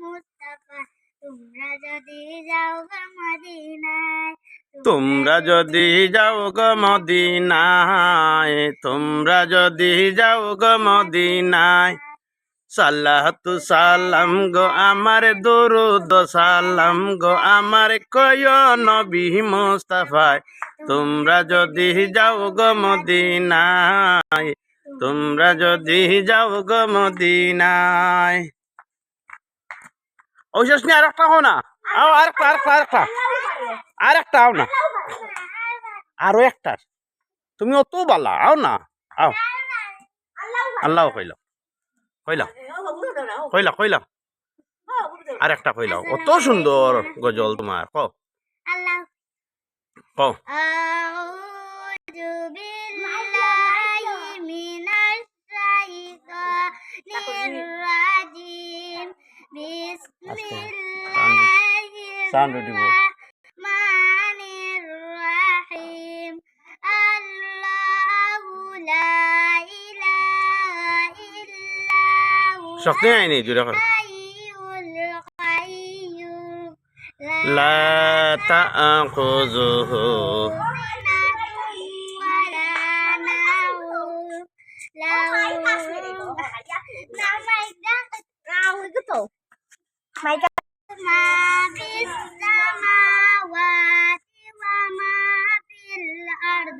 মুস্তাফা তোমরা যদি যাও গো মদিনায় তোমরা যদি যাও গো মদিনায় তোমরা যদি যাও গো মদিনায়। সালাতু সালাম গো আমার দরুদ সালাম গো আমার কয় নবী মুস্তাফায়। তোমরা যদি যাও গো মদিনায় তোমরা যদি যাও গো মদিনায়। অবশেষ নিয়ে আর একটা হো না। আও আরেকটা আরেকটা আরেকটা। আরেকটা আও না। আরও একটা। তুমি অত বালা আও না। আও। আল্লাহ কইল কইলা কইলা কইলা আর একটা কইলাও অত সুন্দর গজল তোমার ক ক বিসমিল্লাহির সাউন্ড দিব। রহমানির রহিম আল্লাহু লা ইলাহা ইল্লাহু শক্তি My God. ما في السماوات وما في الأرض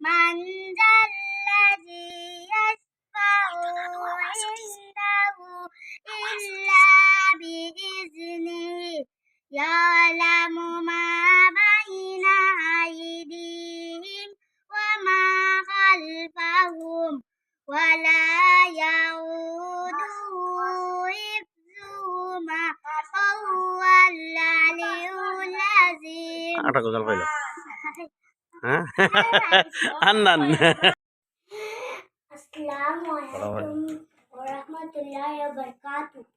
من ذا الذي يشفع عنده إلا بإذنه يعلم ما بين أيديهم وما خلفهم ولا আটা গজল কইল হ্যাঁ আন্নান আসসালামু আলাইকুম ওয়া রাহমাতুল্লাহি ওয়া বারাকাতুহু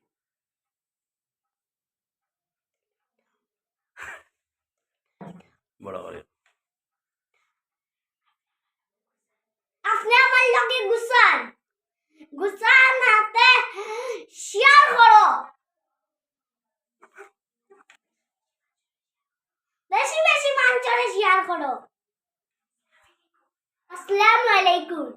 বড় করে আপনি আমার লগে গুসান গুসান হাতে শেয়ার শেয়ার করো। আসসালামু আলাইকুম।